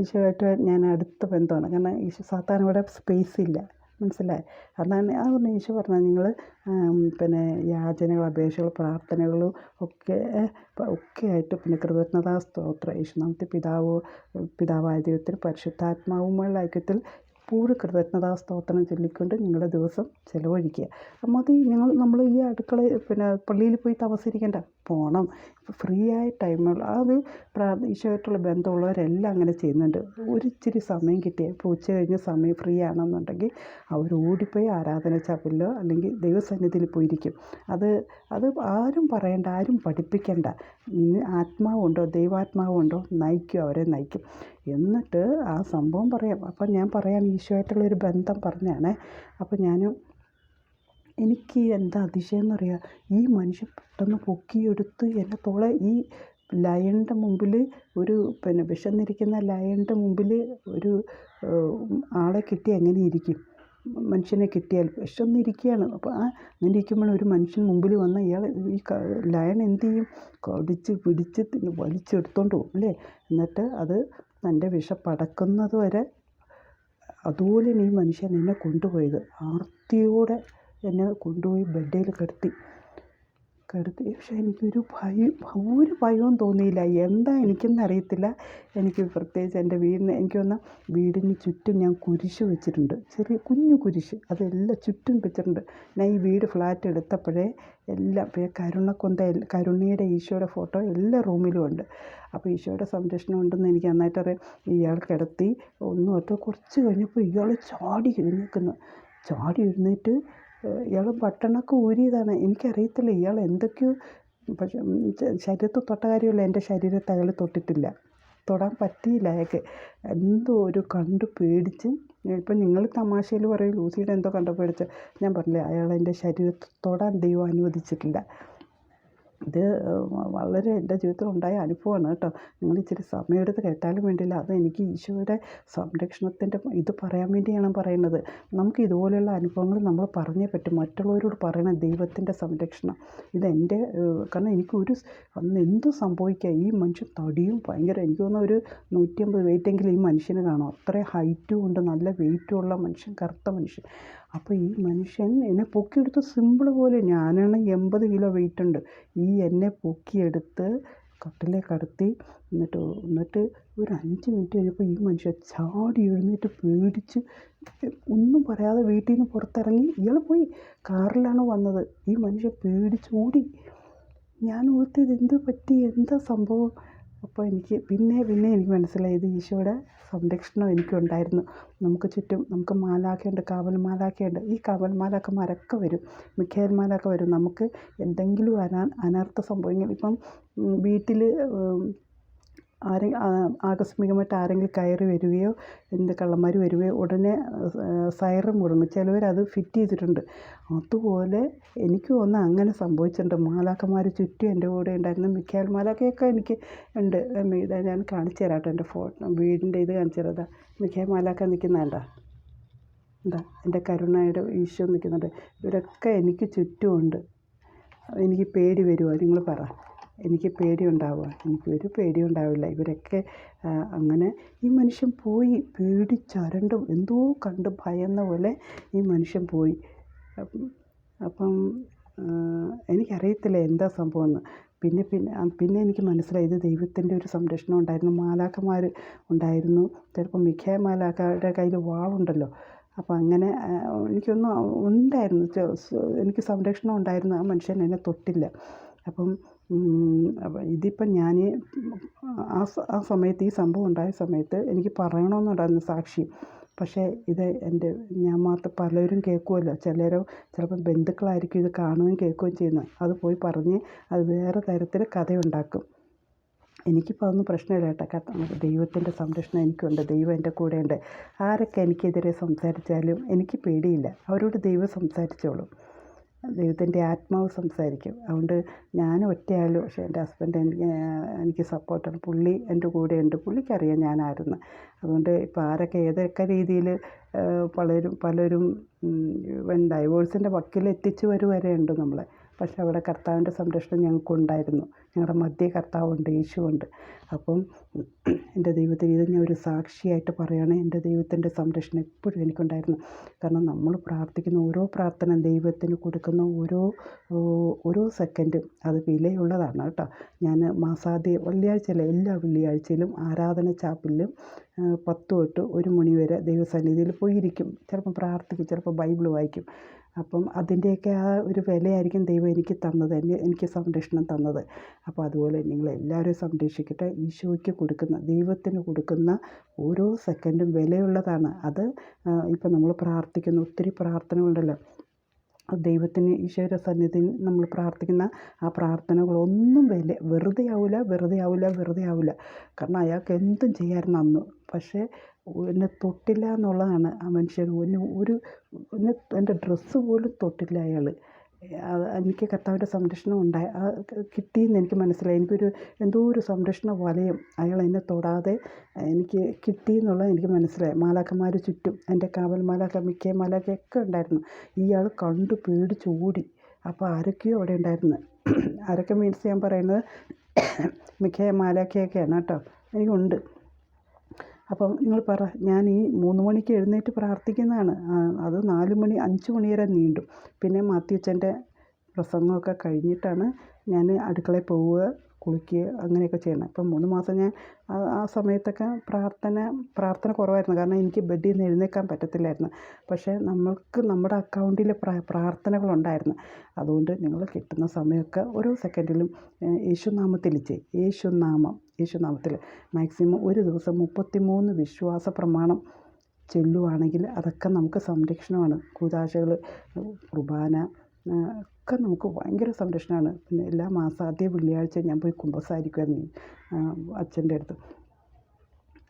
ഈശോയായിട്ട് ഞാൻ അടുത്ത ബന്ധമാണ്. കാരണം ഈശോ സാത്താൻ ഇവിടെ സ്പേസ് ഇല്ല. മനസ്സിലായി? അതാണ് ആ പറഞ്ഞ ഈശോ പറഞ്ഞാൽ നിങ്ങൾ പിന്നെ യാചനകൾ അപേക്ഷകൾ പ്രാർത്ഥനകളും ഒക്കെ ഒക്കെ ആയിട്ട് പിന്നെ കൃതജ്ഞതാ സ്തോത്രം. യേശുനാമത്തെ പിതാവ് പിതാവായ ദൈവത്തിൽ പരിശുദ്ധാത്മാവുമായുള്ള ഐക്യത്തിൽ പൂർണ കൃതജ്ഞതാ സ്തോത്രം ചൊല്ലിക്കൊണ്ട് നിങ്ങളുടെ ദിവസം ചിലവഴിക്കുക. മതി ഞങ്ങൾ നമ്മൾ ഈ അടുക്കള പിന്നെ പള്ളിയിൽ പോയി തപസ്സിരിക്കേണ്ട പോകണം ഫ്രീ ആയ ടൈമുകൾ അത് ഈശോയായിട്ടുള്ള ബന്ധമുള്ളവരെല്ലാം അങ്ങനെ ചെയ്യുന്നുണ്ട്. ഒരിച്ചിരി സമയം കിട്ടിയാൽ ഇപ്പോൾ ഉച്ച കഴിഞ്ഞ് സമയം ഫ്രീ ആണെന്നുണ്ടെങ്കിൽ അവർ ഓടിപ്പോയി ആരാധന ചാപ്പലിലോ അല്ലെങ്കിൽ ദൈവസന്നിധിയിൽ പോയിരിക്കും. അത് അത് ആരും പറയണ്ട ആരും പഠിപ്പിക്കണ്ട. ആത്മാവുണ്ടോ ദൈവാത്മാവുണ്ടോ നയിക്കും അവരെ നയിക്കും. എന്നിട്ട് ആ സംഭവം പറയാം. അപ്പം ഞാൻ പറയാം ഈശോയായിട്ടുള്ളൊരു ബന്ധം പറഞ്ഞാണേ. അപ്പം ഞാൻ എനിക്ക് എന്താ അതിശയം എന്നറിയാം ഈ മനുഷ്യൻ പെട്ടെന്ന് പൊക്കിയെടുത്ത് എന്റെ തോളെ ഈ ലയണിന്റെ മുമ്പിൽ ഒരു പിന്നെ വിശന്നിരിക്കുന്ന ലയണിന്റെ മുമ്പിൽ ഒരു ആളെ കിട്ടി എങ്ങനെ ഇരിക്കും. മനുഷ്യനെ കിട്ടിയാൽ വിശന്നിരിക്കുകയാണ് അപ്പോൾ ആ അങ്ങനെ ഇരിക്കുമ്പോൾ ഒരു മനുഷ്യൻ മുമ്പിൽ വന്ന ഇയാൾ ഈ ലയൺ എന്ത് ചെയ്യും? കടിച്ച് പിടിച്ച് വലിച്ചെടുത്തോണ്ട് പോകും അല്ലേ? എന്നിട്ട് അത് തന്റെ വിശപ്പടക്കുന്നത് വരെ അതുപോലെ ഈ മനുഷ്യൻ എന്നെ കൊണ്ടുപോയത് ആർത്തിയോടെ എന്നെ കൊണ്ടുപോയി ബെഡിൽ കിടത്തി. കിടത്തി. പക്ഷേ എനിക്കൊരു ഭയം ഒരു ഭയവും തോന്നിയില്ല. എന്താ എനിക്കൊന്നും അറിയത്തില്ല. എനിക്ക് പ്രത്യേകിച്ച് എന്റെ വീടിന് എനിക്ക് വന്ന വീടിന് ചുറ്റും ഞാൻ കുരിശ് വെച്ചിട്ടുണ്ട്. ചെറിയ കുഞ്ഞു കുരിശ്. അതെല്ലാം ചുറ്റും വെച്ചിട്ടുണ്ട്. ഞാൻ ഈ വീട് ഫ്ലാറ്റ് എടുത്തപ്പോഴേ എല്ലാം പിന്നെ കരുണക്കൊന്ത കരുണയുടെ ഈശോയുടെ ഫോട്ടോ എല്ലാ റൂമിലും ഉണ്ട്. അപ്പോൾ ഈശോയുടെ സംരക്ഷണം ഉണ്ടെന്ന് എനിക്ക് നന്നായിട്ട് അറിയാം. ഇയാൾ കിടത്തി ഒന്നും ഒറ്റ കുറച്ച് കഴിഞ്ഞപ്പോൾ ഇയാൾ ചാടി എഴുന്നേൽക്കുന്നു. ചാടി എഴുന്നേറ്റ് ഇയാൾ പട്ടണക്ക് ഊരിയതാണ്. എനിക്കറിയത്തില്ല ഇയാൾ എന്തൊക്കെയോ പക്ഷേ ശരീരത്ത് തൊട്ട കാര്യമല്ല എന്റെ ശരീരത്തെ അയാൾ തൊട്ടിട്ടില്ല. തൊടാൻ പറ്റിയില്ല അയാൾക്ക്. എന്തോ ഒരു കണ്ടു പേടിച്ച് ഇപ്പം നിങ്ങൾ തമാശയിൽ പറയും ലൂസിയുടെ എന്തോ കണ്ടു പേടിച്ച്. ഞാൻ പറഞ്ഞില്ലേ അയാൾ എന്റെ ശരീരത്ത് തൊടാൻ ദൈവം അനുവദിച്ചിട്ടില്ല. ഇത് വളരെ എന്റെ ജീവിതത്തിൽ ഉണ്ടായ അനുഭവമാണ് കേട്ടോ. നിങ്ങൾ ഇച്ചിരി സമയമെടുത്ത് കേട്ടാലും വേണ്ടിയില്ല. അത് എനിക്ക് ഈശോയുടെ സംരക്ഷണത്തിന്റെ ഇത് പറയാൻ വേണ്ടിയാണ് പറയുന്നത്. നമുക്ക് ഇതുപോലെയുള്ള അനുഭവങ്ങൾ നമ്മൾ പറഞ്ഞേ പറ്റും. മറ്റുള്ളവരോട് പറയണം ദൈവത്തിന്റെ സംരക്ഷണം. ഇതെന്റെ കാരണം എനിക്കൊരു അന്ന് എന്തും സംഭവിക്കുക ഈ മനുഷ്യൻ തടിയും ഭയങ്കര എനിക്ക് തോന്നുന്ന ഒരു നൂറ്റിയമ്പത് വെയിറ്റെങ്കിലും ഈ മനുഷ്യന് കാണും. അത്രയും ഹൈറ്റും ഉണ്ട്. നല്ല വെയിറ്റും ഉള്ള മനുഷ്യൻ കറുത്ത മനുഷ്യൻ. അപ്പോൾ ഈ മനുഷ്യൻ എന്നെ പൊക്കിയെടുത്ത് സിമ്പിൾ പോലെ ഞാനാണ് എൺപത് കിലോ വെയിറ്റ് ഉണ്ട്. ഈ എന്നെ പൊക്കിയെടുത്ത് കട്ടിലെ കടത്തി എന്നിട്ട് എന്നിട്ട് ഒരു അഞ്ച് മിനിറ്റ് കഴിഞ്ഞപ്പോൾ ഈ മനുഷ്യൻ ചാടി എഴുന്നേറ്റ് പേടിച്ച് ഒന്നും പറയാതെ വീട്ടിൽ നിന്ന് പുറത്തിറങ്ങി. ഇയാൾ പോയി കാറിലാണ് വന്നത്. ഈ മനുഷ്യൻ പേടിച്ച് ഓടി. ഞാൻ ഓർത്തത് എന്ത് പറ്റി? എന്താ സംഭവം? അപ്പോൾ എനിക്ക് പിന്നെ പിന്നെ എനിക്ക് മനസ്സിലായി ഇത് ഈശോയുടെ സംരക്ഷണം എനിക്കുണ്ടായിരുന്നു. നമുക്ക് ചുറ്റും നമുക്ക് മാലാഖയുണ്ട് കാവൽ മാലാഖയുണ്ട്. ഈ കാവൽ മാലാഖമാരൊക്കെ വരും മിക്കേൽ മാലാഖ വരും. നമുക്ക് എന്തെങ്കിലും അനാ അനർത്ഥം സംഭവിക്കും. ഇപ്പം വീട്ടിൽ ആരെ ആകസ്മികമായിട്ട് ആരെങ്കിലും കയറി വരികയോ എന്ത് കള്ളന്മാർ വരികയോ ഉടനെ സൈറൻ മുടങ്ങും. ചിലവരത് ഫിറ്റ് ചെയ്തിട്ടുണ്ട്. അതുപോലെ എനിക്ക് ഒന്ന് അങ്ങനെ സംഭവിച്ചിട്ടുണ്ട്. മാലാക്കന്മാർ ചുറ്റും എന്റെ കൂടെ ഉണ്ടായിരുന്നു. മിക്കാൽ മാലാക്കയൊക്കെ എനിക്ക് ഉണ്ട്. ഇതാ ഞാൻ കാണിച്ചു തരാം കേട്ടോ എന്റെ ഫോട്ടോ വീടിന്റെ ഇത് കാണിച്ചു തരാം. ഇതാ മിക്കാൽ മാലാക്ക നിൽക്കുന്നതാണ്ട എന്താ എന്റെ കരുണയുടെ ഈശോ നിൽക്കുന്നുണ്ട്. ഇവരൊക്കെ എനിക്ക് ചുറ്റുമുണ്ട് എനിക്ക് പേടി വരുമോ നിങ്ങൾ പറ. എനിക്ക് പേടിയുണ്ടാവുക. എനിക്കൊരു പേടിയും ഉണ്ടാവില്ല ഇവരൊക്കെ അങ്ങനെ ഈ മനുഷ്യൻ പോയി പേടിച്ചരണ്ടും എന്തോ കണ്ട് ഭയന്ന പോലെ ഈ മനുഷ്യൻ പോയി. അപ്പം എനിക്കറിയത്തില്ല എന്താ സംഭവം എന്ന്. പിന്നെ പിന്നെ പിന്നെ എനിക്ക് മനസ്സിലായി. ഇത് ദൈവത്തിന്റെ ഒരു സംരക്ഷണം ഉണ്ടായിരുന്നു. മാലാക്കന്മാർ ഉണ്ടായിരുന്നു. ചിലപ്പോൾ മിഖായ മാലാഖയുടെ കയ്യിൽ വാളുണ്ടല്ലോ. അപ്പോൾ അങ്ങനെ എനിക്കൊന്നും ഉണ്ടായിരുന്നു. എനിക്ക് സംരക്ഷണം ഉണ്ടായിരുന്നു ആ മനുഷ്യൻ എന്നെ തൊട്ടില്ല. അപ്പം അപ്പം ഇതിപ്പം ഞാൻ ആ ആ സമയത്ത് ഈ സംഭവം ഉണ്ടായ സമയത്ത് എനിക്ക് പറയണമെന്നുണ്ടായിരുന്നു സാക്ഷി. പക്ഷേ ഇത് എന്റെ ഞാൻ മാത്രം പലരും കേൾക്കുമല്ലോ ചിലരോ ചിലപ്പം ബന്ധുക്കളായിരിക്കും ഇത് കാണുകയും കേൾക്കുകയും ചെയ്യുന്നത്. അത് പോയി പറഞ്ഞ് അത് വേറെ തരത്തിൽ കഥയുണ്ടാക്കും. എനിക്കിപ്പോൾ അതൊന്നും പ്രശ്നമില്ല കേട്ടോ. ദൈവത്തിന്റെ സംരക്ഷണം എനിക്കുണ്ട്. ദൈവം എന്റെ കൂടെയുണ്ട്. ആരൊക്കെ എനിക്കെതിരെ സംസാരിച്ചാലും എനിക്ക് പേടിയില്ല. അവരോട് ദൈവം സംസാരിച്ചോളും. ദൈവത്തിന്റെ ആത്മാവ് സംസാരിക്കും. അതുകൊണ്ട് ഞാൻ ഒറ്റയാൾ പക്ഷേ എന്റെ ഹസ്ബൻഡ് എനിക്ക് എനിക്ക് സപ്പോർട്ടാണ്. പുള്ളി എന്റെ ഉണ്ട് പുള്ളിക്കറിയാം ഞാനായിരുന്നു. അതുകൊണ്ട് ഇപ്പോൾ ആരൊക്കെ ഏതൊക്കെ രീതിയിൽ പലരും പലരും ഡൈവോഴ്സിന്റെ വക്കിൽ എത്തിച്ചു വരുവരെയുണ്ട് നമ്മളെ. പക്ഷേ അവിടെ കർത്താവിന്റെ സംരക്ഷണം ഞങ്ങൾക്കുണ്ടായിരുന്നു. ഞങ്ങളുടെ മധ്യ കർത്താവുണ്ട് യേശുവുണ്ട്. അപ്പം എന്റെ ദൈവത്തിന് ഇത് ഞാൻ ഒരു സാക്ഷിയായിട്ട് പറയുകയാണ്. എന്റെ ദൈവത്തിന്റെ സംരക്ഷണം എപ്പോഴും എനിക്കുണ്ടായിരുന്നു. കാരണം നമ്മൾ പ്രാർത്ഥിക്കുന്ന ഓരോ പ്രാർത്ഥന ദൈവത്തിന് കൊടുക്കുന്ന ഓരോ ഓരോ സെക്കൻഡും അത് വിലയുള്ളതാണ് കേട്ടോ. ഞാൻ മാസാദ്യ വെള്ളിയാഴ്ചയിലെ എല്ലാ വെള്ളിയാഴ്ചയിലും ആരാധന ചാപ്പിലും പത്ത് തൊട്ട് ഒരു മണി വരെ ദൈവസന്നിധിയിൽ പോയിരിക്കും. ചിലപ്പോൾ പ്രാർത്ഥിക്കും ചിലപ്പോൾ ബൈബിൾ വായിക്കും. അപ്പം അതിന്റെയൊക്കെ ആ ഒരു വിലയായിരിക്കും ദൈവം എനിക്ക് തന്നത് എന്നെ എനിക്ക് സംരക്ഷണം തന്നത്. അപ്പോൾ അതുപോലെ നിങ്ങളെല്ലാവരെയും സംരക്ഷിക്കട്ടെ. ഈശോയ്ക്ക് കൊടുക്കുന്ന ദൈവത്തിന് കൊടുക്കുന്ന ഓരോ സെക്കൻഡും വിലയുള്ളതാണ്. അത് ഇപ്പം നമ്മൾ പ്രാർത്ഥിക്കുന്ന ഒത്തിരി പ്രാർത്ഥനകളുണ്ടല്ലോ. ദൈവത്തിന് ഈശ്വര സന്നിധിയിൽ നമ്മൾ പ്രാർത്ഥിക്കുന്ന ആ പ്രാർത്ഥനകളൊന്നും വില വെറുതെ ആവില്ല വെറുതെ ആവില്ല വെറുതെ ആവില്ല കാരണം അയാൾക്ക് എന്തും ചെയ്യാമായിരുന്നു അന്ന്. പക്ഷേ എന്നെ തൊട്ടില്ല എന്നുള്ളതാണ് ആ മനുഷ്യൻ. എന്നെ ഒരു എന്നെ എന്റെ ഡ്രസ്സ് പോലും തൊട്ടില്ല അയാൾ. എനിക്ക് കർത്താവിന്റെ സംരക്ഷണം ഉണ്ടായി. കിട്ടിയെന്ന് എനിക്ക് മനസ്സിലായി. എനിക്കൊരു എന്തോ ഒരു സംരക്ഷണ വലയം അയാൾ എന്നെ തൊടാതെ എനിക്ക് കിട്ടി എന്നുള്ളത് എനിക്ക് മനസ്സിലായി. മാലാക്കന്മാർ ചുറ്റും എന്റെ കാവൽ മാലാഖ മിക്ക ഒക്കെ ഉണ്ടായിരുന്നു. ഇയാൾ കണ്ടു പേടിച്ച് ഓടി. അപ്പോൾ ആരൊക്കെയോ അവിടെ ഉണ്ടായിരുന്നു. ആരൊക്കെ മീൻസ് ഞാൻ പറയുന്നത് മിക്ക മാലാക്കയൊക്കെയാണ് കേട്ടോ. എനിക്കുണ്ട്. അപ്പം നിങ്ങൾ പറ ഞാൻ ഈ മൂന്ന് മണിക്ക് എഴുന്നേറ്റ് പ്രാർത്ഥിക്കുന്നതാണ്. അത് നാല് മണി അഞ്ച് മണി വരെ നീണ്ടു. പിന്നെ മാത്യുച്ചന്റെ പ്രസംഗമൊക്കെ കഴിഞ്ഞിട്ടാണ് ഞാൻ അടുക്കളയിൽ പോവുക. കുളിക്കുക അങ്ങനെയൊക്കെ ചെയ്യണം അപ്പം മൂന്ന് മാസം ഞാൻ ആ സമയത്തൊക്കെ പ്രാർത്ഥന പ്രാർത്ഥന കുറവായിരുന്നു. കാരണം എനിക്ക് ബെഡിൽ നിന്ന് എഴുന്നേൽക്കാൻ പറ്റത്തില്ലായിരുന്നു. പക്ഷേ നമ്മൾക്ക് നമ്മുടെ അക്കൗണ്ടിൽ പ്രാർത്ഥനകളുണ്ടായിരുന്നു. അതുകൊണ്ട് നിങ്ങൾ കിട്ടുന്ന സമയമൊക്കെ ഓരോ സെക്കൻഡിലും യേശുനാമത്തിൽ യേശുനാമം യേശുനാമത്തിൽ. മാക്സിമം ഒരു ദിവസം മുപ്പത്തി മൂന്ന് വിശ്വാസ പ്രമാണം ചെല്ലുവാണെങ്കിൽ അതൊക്കെ നമുക്ക് സംരക്ഷണമാണ്. കൂതാശകൾ കുർബാന ഒക്കെ നമുക്ക് ഭയങ്കര സംരക്ഷണമാണ്. പിന്നെ എല്ലാ മാസം ആദ്യ വെള്ളിയാഴ്ച ഞാൻ പോയി കുമ്പസാരിക്കുമായിരുന്നു അച്ഛന്റെ അടുത്ത്.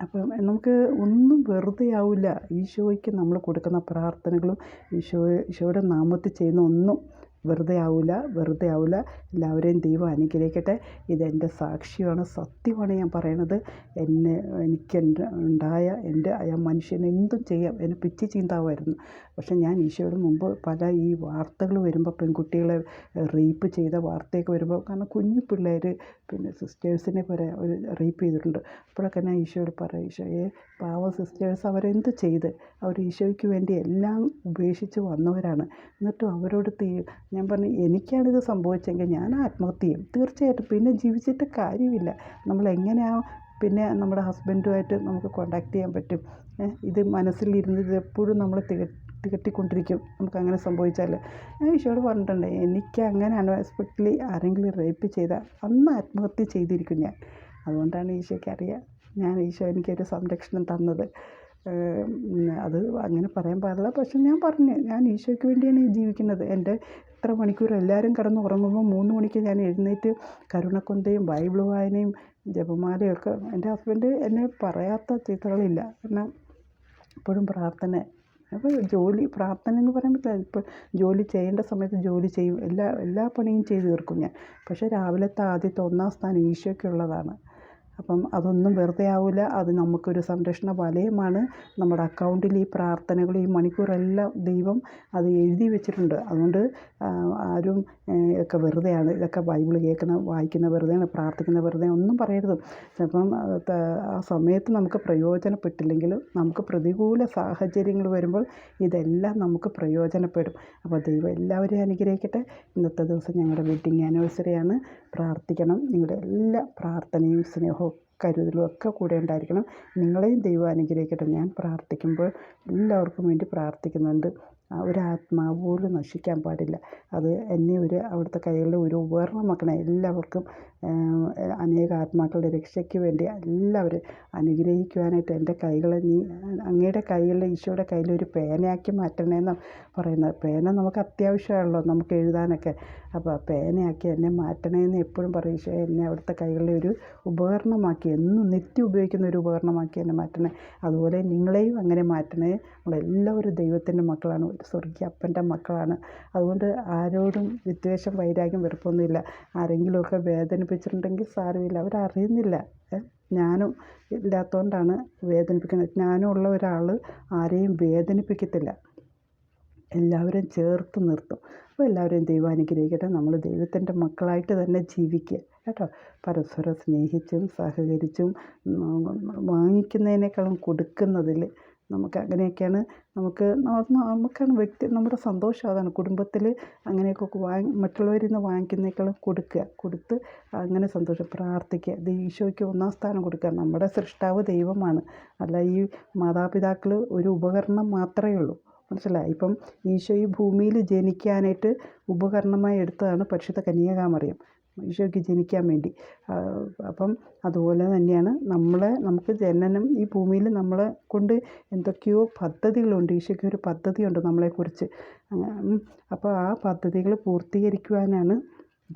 അപ്പം നമുക്ക് ഒന്നും വെറുതെ ആവില്ല. ഈശോയ്ക്ക് നമ്മൾ കൊടുക്കുന്ന പ്രാർത്ഥനകളും ഈശോ ഈശോയുടെ നാമത്തിൽ ചെയ്യുന്ന ഒന്നും വെറുതെ ആവില്ല വെറുതെ ആവില്ല എല്ലാവരെയും ദൈവം അനുഗ്രഹിക്കട്ടെ. ഇതെന്റെ സാക്ഷിയാണ് സത്യമാണ് ഞാൻ പറയണത്. എന്നെ എനിക്ക് എന്റെ ഉണ്ടായ എന്റെ ആ മനുഷ്യന് എന്തും ചെയ്യാം. എന്നെ പിച്ചി ചീന്താവുമായിരുന്നു പക്ഷെ ഞാൻ ഈശോയുടെ മുമ്പ് പല ഈ വാർത്തകൾ വരുമ്പോൾ പെൺകുട്ടികളെ റേപ്പ് ചെയ്ത വാർത്തയൊക്കെ വരുമ്പോൾ കാരണം കുഞ്ഞു പിള്ളേർ പിന്നെ സിസ്റ്റേഴ്സിനെ വരെ ഒരു റേപ്പ് ചെയ്തിട്ടുണ്ട്. അപ്പോഴൊക്കെ ഞാൻ ഈശോയോട് പറയും ഈശോയെ പാവ സിസ്റ്റേഴ്സ് അവരെന്ത് ചെയ്ത്? അവർ ഈശോയ്ക്ക് വേണ്ടി എല്ലാം ഉപേക്ഷിച്ച് വന്നവരാണ്. എന്നിട്ടും അവരോട് തീ ഞാൻ പറഞ്ഞു എനിക്കാണിത് സംഭവിച്ചെങ്കിൽ ഞാൻ ആത്മഹത്യ ചെയ്യും. തീർച്ചയായിട്ടും. പിന്നെ ജീവിച്ചിട്ട് കാര്യമില്ല. നമ്മൾ എങ്ങനെയാ പിന്നെ നമ്മുടെ ഹസ്ബൻഡുമായിട്ട് നമുക്ക് കോണ്ടാക്ട് ചെയ്യാൻ പറ്റും? ഇത് മനസ്സിലിരുന്ന് ഇത് എപ്പോഴും നമ്മൾ തിക തികട്ടിക്കൊണ്ടിരിക്കും. നമുക്ക് അങ്ങനെ സംഭവിച്ചാൽ ഞാൻ ഈശോട് പറഞ്ഞിട്ടുണ്ട് എനിക്ക് അങ്ങനെ അൺഎക്സ്പെക്റ്റ്ലി ആരെങ്കിലും റേപ്പ് ചെയ്താൽ അന്ന് ആത്മഹത്യ ചെയ്തിരിക്കും ഞാൻ. അതുകൊണ്ടാണ് ഈശോയ്ക്ക് അറിയാം ഞാൻ ഈശോ എനിക്കൊരു സംരക്ഷണം തന്നത്. അത് അങ്ങനെ പറയാൻ പാടില്ല. പക്ഷെ ഞാൻ പറഞ്ഞു ഞാൻ ഈശോയ്ക്ക് വേണ്ടിയാണ് ജീവിക്കുന്നത്. എന്റെ ഇത്ര മണിക്കൂർ എല്ലാവരും കിടന്ന് ഉറങ്ങുമ്പോൾ മൂന്ന് മണിക്ക് ഞാൻ എഴുന്നേറ്റ് കരുണക്കൊന്തയും ബൈബിൾ വായനയും ജപമാലയൊക്കെ എന്റെ ഹസ്ബൻഡ് എന്നെ പറയാത്ത ചീത്തകളില്ല കാരണം എപ്പോഴും പ്രാർത്ഥന. അപ്പോൾ ജോലി പ്രാർത്ഥന എന്ന് പറ്റില്ല. ഇപ്പോൾ ജോലി ചെയ്യേണ്ട സമയത്ത് ജോലി ചെയ്യും. എല്ലാ എല്ലാ പണിയും ചെയ്ത് തീർക്കും ഞാൻ. പക്ഷേ രാവിലത്തെ ആദ്യത്തെ ഒന്നാം സ്ഥാനം ഈശോയ്ക്കുള്ളതാണ്. അപ്പം അതൊന്നും വെറുതെ ആവില്ല അത് നമുക്കൊരു സംരക്ഷണ വലയമാണ്. നമ്മുടെ അക്കൗണ്ടിൽ ഈ പ്രാർത്ഥനകൾ ഈ മണിക്കൂറെല്ലാം ദൈവം അത് എഴുതി വെച്ചിട്ടുണ്ട്. അതുകൊണ്ട് ആരും ഇതൊക്കെ വെറുതെയാണ്. ഇതൊക്കെ ബൈബിൾ കേൾക്കുന്ന വായിക്കുന്ന വെറുതെയാണ് പ്രാർത്ഥിക്കുന്ന വെറുതെ ഒന്നും പറയരുത്. ചിലപ്പം ആ സമയത്ത് നമുക്ക് പ്രയോജനപ്പെട്ടില്ലെങ്കിൽ നമുക്ക് പ്രതികൂല സാഹചര്യങ്ങൾ വരുമ്പോൾ ഇതെല്ലാം നമുക്ക് പ്രയോജനപ്പെടും. അപ്പോൾ ദൈവം എല്ലാവരെയും അനുഗ്രഹിക്കട്ടെ. ഇന്നത്തെ ദിവസം ഞങ്ങളുടെ വെഡ്ഡിങ് ആനിവേഴ്സറിയാണ് പ്രാർത്ഥിക്കണം. നിങ്ങളുടെ എല്ലാ പ്രാർത്ഥനയും സ്നേഹവും കരുതലും ഒക്കെ കൂടെ ഉണ്ടായിരിക്കണം. നിങ്ങളെയും ദൈവം അനുഗ്രഹിക്കട്ടെ. ഞാൻ പ്രാർത്ഥിക്കുമ്പോൾ എല്ലാവർക്കും വേണ്ടി പ്രാർത്ഥിക്കുന്നുണ്ട്. ഒരാത്മാവ് പോലും നശിക്കാൻ പാടില്ല. അത് എന്നെ ഒരു അവിടുത്തെ കൈകളിൽ ഒരു ഉപകരണമാക്കണം. എല്ലാവർക്കും അനേക ആത്മാക്കളുടെ രക്ഷയ്ക്ക് വേണ്ടി എല്ലാവരും അനുഗ്രഹിക്കുവാനായിട്ട് എന്റെ കൈകളെ നീ അങ്ങയുടെ കൈകളിൽ ഈശോയുടെ കയ്യിൽ ഒരു പേനയാക്കി മാറ്റണേന്ന് പറയുന്നത്. പേന നമുക്ക് അത്യാവശ്യമാണല്ലോ നമുക്ക് എഴുതാനൊക്കെ. അപ്പോൾ പേനയാക്കി എന്നെ മാറ്റണമെന്ന് എപ്പോഴും പറയും. ഈശോ എന്നെ അവിടുത്തെ കൈകളിലെ ഒരു ഉപകരണമാക്കി എന്നും നിത്യം ഉപയോഗിക്കുന്ന ഒരു ഉപകരണമാക്കി എന്നെ മാറ്റണേ. അതുപോലെ നിങ്ങളെയും അങ്ങനെ മാറ്റണേ. നമ്മളെല്ലാവരും ദൈവത്തിന്റെ മക്കളാണ്. സ്വർഗീയ അപ്പന്റെ മക്കളാണ്. അതുകൊണ്ട് ആരോടും വിദ്വേഷം വൈരാഗ്യം വെറുപ്പൊന്നുമില്ല. ആരെങ്കിലുമൊക്കെ വേദനിപ്പിച്ചിട്ടുണ്ടെങ്കിൽ സാരമില്ല. അവരറിയുന്നില്ല. ഞാനും ഇല്ലാത്തതുകൊണ്ടാണ് വേദനിപ്പിക്കുന്നത്. ജ്ഞാനമുള്ള ഒരാൾ ആരെയും വേദനിപ്പിക്കത്തില്ല. എല്ലാവരും ചേർത്ത് നിർത്തും. അപ്പോൾ എല്ലാവരെയും ദൈവം അനുഗ്രഹിക്കട്ടെ. നമ്മൾ ദൈവത്തിന്റെ മക്കളായിട്ട് തന്നെ ജീവിക്കുക. കേട്ടോ? പരസ്പരം സ്നേഹിച്ചും സഹകരിച്ചും വാങ്ങിക്കുന്നതിനേക്കാളും കൊടുക്കുന്നതിൽ നമുക്ക് അങ്ങനെയൊക്കെയാണ്. നമുക്ക് നമുക്കാണ് വ്യക്തി നമ്മുടെ സന്തോഷം അതാണ്. കുടുംബത്തിൽ അങ്ങനെയൊക്കെ വാങ്ങി മറ്റുള്ളവരിൽ നിന്ന് വാങ്ങിക്കുന്നതിനേക്കാളും കൊടുക്കുക. കൊടുത്ത് അങ്ങനെ സന്തോഷം പ്രാർത്ഥിക്കുക. ഇത് ഈശോയ്ക്ക് ഒന്നാം സ്ഥാനം കൊടുക്കുക. നമ്മുടെ സൃഷ്ടാവ് ദൈവമാണ്. അല്ല ഈ മാതാപിതാക്കൾ ഒരു ഉപകരണം മാത്രമേ ഉള്ളൂ. മനസ്സിലായി? ഇപ്പം ഈശോ ഈ ഭൂമിയിൽ ജനിക്കാനായിട്ട് ഉപകരണമായി എടുത്തതാണ് പരിശുദ്ധ കന്യകാമറിയം. ഈശോയ്ക്ക് ജനിക്കാൻ വേണ്ടി. അപ്പം അതുപോലെ തന്നെയാണ് നമ്മളെ നമുക്ക് ജനനം ഈ ഭൂമിയിൽ നമ്മളെ കൊണ്ട് എന്തൊക്കെയോ പദ്ധതികളുണ്ട്. ഈശോയ്ക്ക് ഒരു പദ്ധതിയുണ്ട് നമ്മളെക്കുറിച്ച്. അപ്പോൾ ആ പദ്ധതികൾ പൂർത്തീകരിക്കുവാനാണ്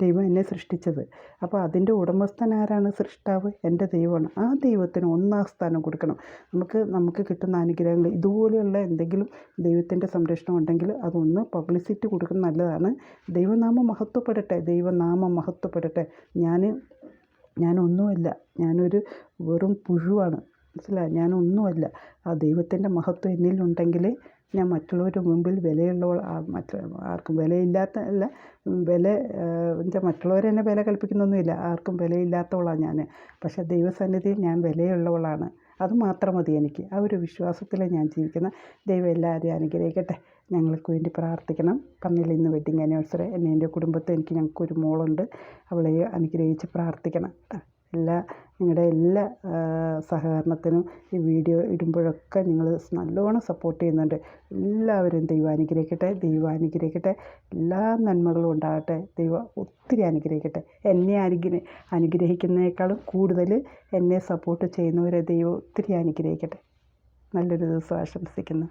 ദൈവം എന്നെ സൃഷ്ടിച്ചത്. അപ്പോൾ അതിന്റെ ഉടമസ്ഥൻ ആരാണ് സൃഷ്ടാവ്? എന്റെ ദൈവമാണ്. ആ ദൈവത്തിന് ഒന്നാം സ്ഥാനം കൊടുക്കണം. നമുക്ക് നമുക്ക് കിട്ടുന്ന അനുഗ്രഹങ്ങൾ ഇതുപോലെയുള്ള എന്തെങ്കിലും ദൈവത്തിന്റെ സംരക്ഷണം ഉണ്ടെങ്കിൽ അതൊന്ന് പബ്ലിസിറ്റി കൊടുക്കുന്ന നല്ലതാണ്. ദൈവനാമം മഹത്വപ്പെടട്ടെ. ദൈവനാമം മഹത്വപ്പെടട്ടെ. ഞാൻ ഞാനൊന്നുമല്ല ഞാനൊരു വെറും പുഴുവാണ്. മനസ്സിലായി? ഞാനൊന്നുമല്ല ആ ദൈവത്തിന്റെ മഹത്വം എന്നിലുണ്ടെങ്കിൽ ഞാൻ മറ്റുള്ളവരുടെ മുമ്പിൽ വിലയുള്ളവൾ മറ്റ് ആർക്കും വിലയില്ലാത്ത അല്ല വില എന്നുവെച്ചാൽ മറ്റുള്ളവർ എന്നെ വില കൽപ്പിക്കുന്നൊന്നുമില്ല. ആർക്കും വിലയില്ലാത്തവളാണ് ഞാൻ. പക്ഷേ ദൈവസന്നിധിയിൽ ഞാൻ വിലയുള്ളവളാണ്. അത് മാത്രം മതി എനിക്ക്. ആ ഒരു വിശ്വാസത്തിൽ ഞാൻ ജീവിക്കുന്നത്. ദൈവം എല്ലാവരെയും അനുഗ്രഹിക്കട്ടെ. ഞങ്ങൾക്ക് വേണ്ടി പ്രാർത്ഥിക്കണം. പറഞ്ഞില്ല ഇന്ന് വെഡിങ് ആനിവേഴ്സറി. എന്നെ എന്റെ കുടുംബത്തെ എനിക്ക് ഞങ്ങൾക്കൊരു മോളുണ്ട്. അവളെ അനുഗ്രഹിച്ച് പ്രാർത്ഥിക്കണം. കേട്ടോ എല്ലാ നിങ്ങളുടെ എല്ലാ സഹകരണത്തിനും ഈ വീഡിയോ ഇടുമ്പോഴൊക്കെ നിങ്ങൾ നല്ലോണം സപ്പോർട്ട് ചെയ്യുന്നുണ്ട്. എല്ലാവരും ദൈവം അനുഗ്രഹിക്കട്ടെ ദൈവം അനുഗ്രഹിക്കട്ടെ. എല്ലാ നന്മകളും ഉണ്ടാകട്ടെ ദൈവം ഒത്തിരി അനുഗ്രഹിക്കട്ടെ. എന്നെ അനുഗ്രഹ അനുഗ്രഹിക്കുന്നതിനേക്കാളും കൂടുതൽ എന്നെ സപ്പോർട്ട് ചെയ്യുന്നവരെ ദൈവം ഒത്തിരി അനുഗ്രഹിക്കട്ടെ. നല്ലൊരു ദിവസം ആശംസിക്കുന്നു.